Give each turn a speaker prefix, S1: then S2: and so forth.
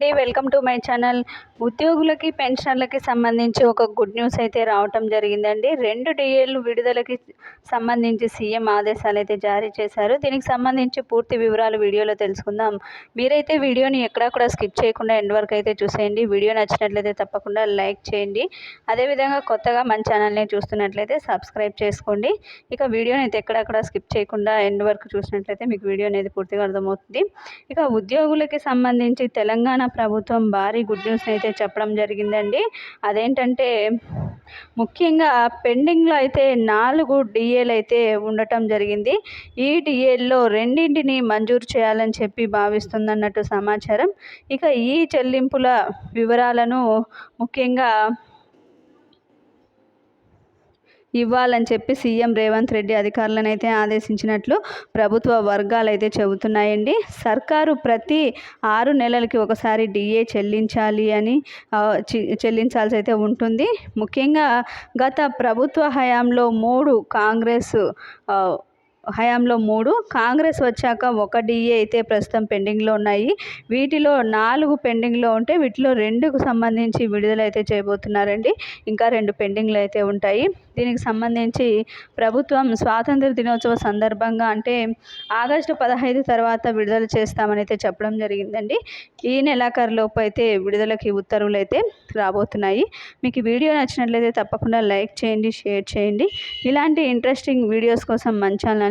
S1: Welcome to my channel. ఉద్యోగులకి పెన్షన్లకి సంబంధించి ఒక గుడ్ న్యూస్ అయితే రావటం జరిగిందండి. రెండు డిఏలు విడుదలకి సంబంధించి సీఎం ఆదేశాలు అయితే జారీ చేశారు. దీనికి సంబంధించి పూర్తి వివరాలు వీడియోలో తెలుసుకుందాం. మీరైతే వీడియోని ఎక్కడా కూడా స్కిప్ చేయకుండా ఎండ్ వరకు అయితే చూసేయండి. వీడియో నచ్చినట్లయితే తప్పకుండా లైక్ చేయండి. అదేవిధంగా కొత్తగా మన ఛానల్ని చూస్తున్నట్లయితే సబ్స్క్రైబ్ చేసుకోండి. ఇక వీడియోని అయితే ఎక్కడక్కడ స్కిప్ చేయకుండా ఎండ్ వరకు చూసినట్లయితే మీకు వీడియో అనేది పూర్తిగా అర్థమవుతుంది. ఇక ఉద్యోగులకి సంబంధించి తెలంగాణ ప్రభుత్వం భారీ గుడ్ న్యూస్ అయితే చెప్పడం జరిగిందండి. అదేంటంటే ముఖ్యంగా పెండింగ్లో అయితే నాలుగు డిఏలు అయితే ఉండటం జరిగింది. ఈ డిఏల్లో రెండింటిని మంజూరు చేయాలని చెప్పి భావిస్తుందన్నట్టు సమాచారం. ఇక ఈ చెల్లింపుల వివరాలను ముఖ్యంగా ఇవ్వాలని చెప్పి సీఎం రేవంత్ రెడ్డి అధికారులను అయితే ఆదేశించినట్లు ప్రభుత్వ వర్గాలు అయితే చెబుతున్నాయండి. సర్కారు ప్రతి ఆరు నెలలకి ఒకసారి డిఏ చెల్లించాలి అని చెల్లించాల్సి అయితే ఉంటుంది. ముఖ్యంగా గత ప్రభుత్వ హయాంలో మూడు కాంగ్రెస్ హయాంలో మూడు కాంగ్రెస్ వచ్చాక ఒక డిఏ అయితే ప్రస్తుతం పెండింగ్లో ఉన్నాయి వీటిలో నాలుగు పెండింగ్లో ఉంటే వీటిలో రెండుకు సంబంధించి విడుదలైతే చేయబోతున్నారండి. ఇంకా రెండు పెండింగ్లు అయితే ఉంటాయి. దీనికి సంబంధించి ప్రభుత్వం స్వాతంత్ర దినోత్సవ సందర్భంగా అంటే ఆగస్టు పదహైదు తర్వాత విడుదల చేస్తామని అయితే చెప్పడం జరిగిందండి. ఈ నెలాఖరులోపు అయితే విడుదలకి ఉత్తర్వులు అయితే రాబోతున్నాయి. మీకు వీడియో నచ్చినట్లయితే తప్పకుండా లైక్ చేయండి షేర్ చేయండి. ఇలాంటి ఇంట్రెస్టింగ్ వీడియోస్ కోసం మన